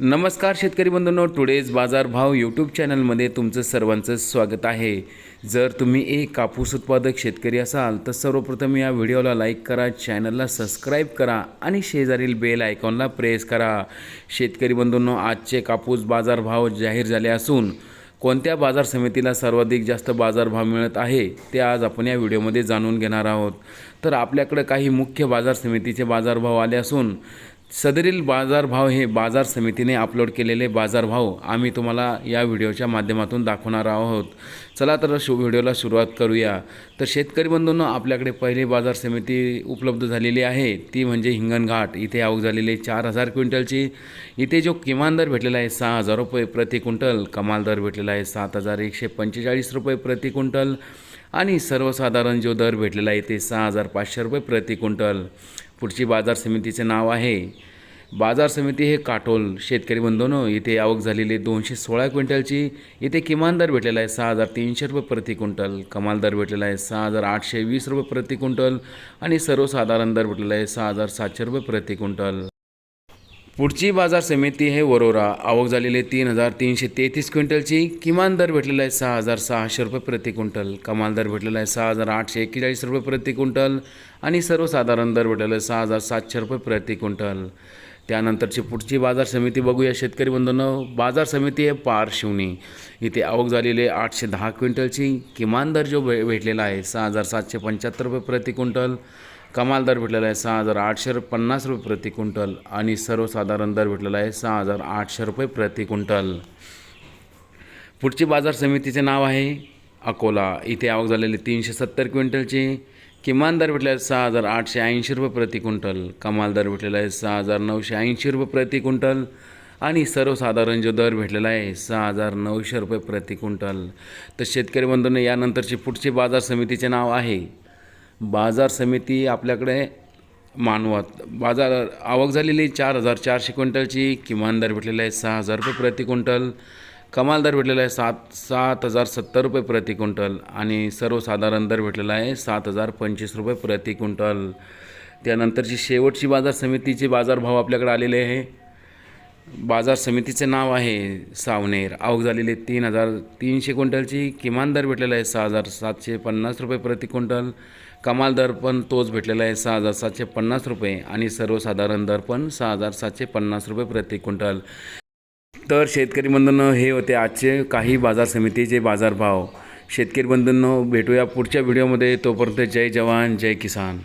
नमस्कार शेतकरी बंधूंनो टुडेज बाजार भाव यूट्यूब चॅनलमध्ये तुमचं सर्वांचं स्वागत आहे. जर तुम्ही एक कापूस उत्पादक शेतकरी असाल तर सर्वप्रथम या व्हिडिओला लाईक करा चॅनलला सबस्क्राईब करा आणि शेजारील बेल आयकॉनला प्रेस करा. शेतकरी बंधूंनो आजचे कापूस बाजार भाव जाहीर झाले असून कोणत्या बाजार समितीला सर्वाधिक जास्त बाजारभाव मिळत आहे ते आज आपण या व्हिडिओमध्ये जाणून घेणार आहोत. तर आपल्याकडे काही मुख्य बाजार समितीचे बाजारभाव आले असून सदरील बाजारभाव हे बाजार समितीने अपलोड केलेले बाजारभाव आम्ही तुम्हाला या व्हिडिओच्या माध्यमातून दाखवणार आहोत. चला तर शु व्हिडिओला सुरुवात करूया. तर शेतकरी बंधूंनो आपल्याकडे पहिली बाजार समिती उपलब्ध झालेली आहे. ती म्हणजे हिंगणघाट इथे आवक झालेली आहे चार हजार क्विंटलची. इथे जो किमान दर भेटलेला आहे सहा हजार रुपये प्रति क्विंटल कमाल दर भेटलेला आहे सात हजार एकशे पंचेचाळीस रुपये प्रति क्विंटल आणि सर्वसाधारण जो दर भेटलेला आहे ते सहा हजार पाचशे रुपये प्रति क्विंटल. पुढची बाजार समितीचे नाव आहे. बाजार समिती हे काटोल शेतकरी बंधूंनो इथे आवक झालेली आहे दोनशे सोळा क्विंटलची इथे किमान दर भेटलेला आहे सहा हजार तीनशे रुपये प्रति क्विंटल कमाल दर भेटलेला आहे सहा हजार आठशे वीस रुपये प्रति क्विंटल आणि सर्वसाधारण दर भेटलेला आहे सहा हजार सातशे रुपये प्रति क्विंटल. पुढची बाजार समिती आहे वरोरा. आवक झालेली तीन हजार तीनशे तेहतीस क्विंटलची. किमान दर भेटलेला आहे सहा हजार सहाशे रुपये प्रति क्विंटल. कमाल दर भेटलेला आहे सहा हजार आठशे एक्केचाळीस रुपये प्रति क्विंटल. आणि सर्वसाधारण दर भेटलेला आहे सहा हजार सातशे रुपये प्रति क्विंटल. त्यानंतरची पुढची बाजार समिती बघूया शेतकरी बंधूंनो. बाजार समिती आहे पारशिवणी इथे आवक झालेली आहे आठशे दहा क्विंटलची. किमान दर जो भे भेटलेला आहे सहा हजार सातशे पंच्याहत्तर रुपये प्रति क्विंटल. कमाल दर भेटलेला आहे सहा हजार आठशे पन्नास रुपये प्रति क्विंटल आणि सर्वसाधारण दर भेटलेला आहे सहा हजार आठशे रुपये प्रति क्विंटल. पुढची बाजार समितीचे नाव आहे अकोला. इथे आवक झालेली तीनशे सत्तर क्विंटलची. किमान दर भेटलेला आहे सहा हजार आठशे ऐंशी रुपये प्रति क्विंटल. कमाल दर भेटलेला आहे सहा हजार नऊशे ऐंशी रुपये प्रति क्विंटल आणि सर्वसाधारण जो दर भेटलेला आहे सहा हजार नऊशे रुपये प्रति क्विंटल. तर शेतकरी बंधूंनी यानंतरची पुढची बाजार समितीचे नाव आहे बाजार समिती आपल्याकडे मानवत. बाजार आवक झालेली चार हजार चारशे क्विंटलची किमान दर भेटलेला आहे सहा हजार रुपये प्रति क्विंटल कमाल दर भेटलेला आहे सात सात हजार सत्तर रुपये प्रति क्विंटल आणि सर्वसाधारण दर भेटलेला आहे सात हजार पंचवीस रुपये प्रति क्विंटल. त्यानंतरची शेवटची बाजार समितीचे बाजारभाव आपल्याकडे आलेले आहे. बाजार समितीचे नाव आहे सावनेर. आवक झालेली तीन हजार तीनशे क्विंटलची. किमान दर भेटलेला आहे सहा हजार सातशे पन्नास रुपये प्रति क्विंटल. कमाल दर पण तोच भेटलेला आहे सहा हजार सातशे पन्नास रुपये आणि सर्वसाधारण दर पण सहा हजार सातशे पन्नास रुपये प्रति क्विंटल. तर शेतकरी बंधनं हे होते आजचे काही बाजार समितीचे बाजारभाव. शेतकरी बंधनं भेटूया पुढच्या व्हिडिओमध्ये. तोपर्यंत जय जवान जय किसान.